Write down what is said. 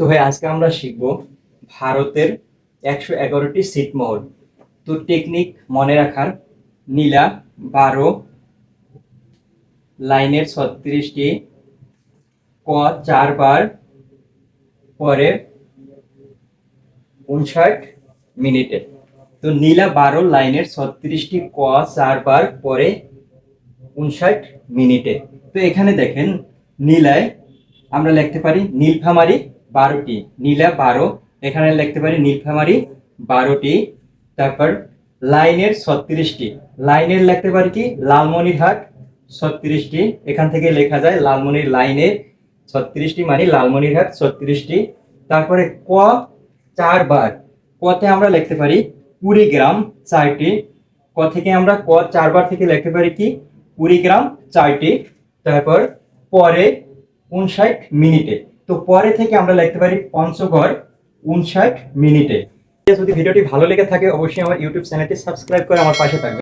তো ভাই, আজকে আমরা শিখব ভারতের একশো এগারোটি ছিটমহল তো টেকনিক মনে রাখার নীলা, বারো, লাইনের ছত্রিশটি, ক, চারবার, পরে উনষাট মিনিটে। তো নীলা, বারো, লাইনের ছত্রিশটি, ক, চারবার, পরে উনষাট মিনিটে। তো এখানে দেখেন, নীলায় আমরা লিখতে পারি নীলফামারি বারোটি, নীলা বারো, এখানে লিখতে পারি নীলফামারি বারোটি, তারপর লাইনের ছত্রিশটি, লাইনের লিখতে পারি কি? লালমনিরহাট ছত্রিশটি, এখান থেকে লেখা যায় লালমনির লাইনের ছত্রিশটি মানে লালমনিরহাট ছত্রিশটি, তারপরে ক চারবার, কতে আমরা লিখতে পারি কুড়িগ্রাম চারটি, ক থেকে আমরা ক চারবার থেকে লিখতে পারি কি? কুড়িগ্রাম চারটি, তারপর পরে উনষাট মিনিটে। তো পরে থেকে আমরা লিখতে পারি পঞ্চগড় উনষাট মিনিটে। যদি ভিডিওটি ভালো লেগে থাকে, অবশ্যই আমার ইউটিউব চ্যানেলটি সাবস্ক্রাইব করে আমার পাশে থাকবে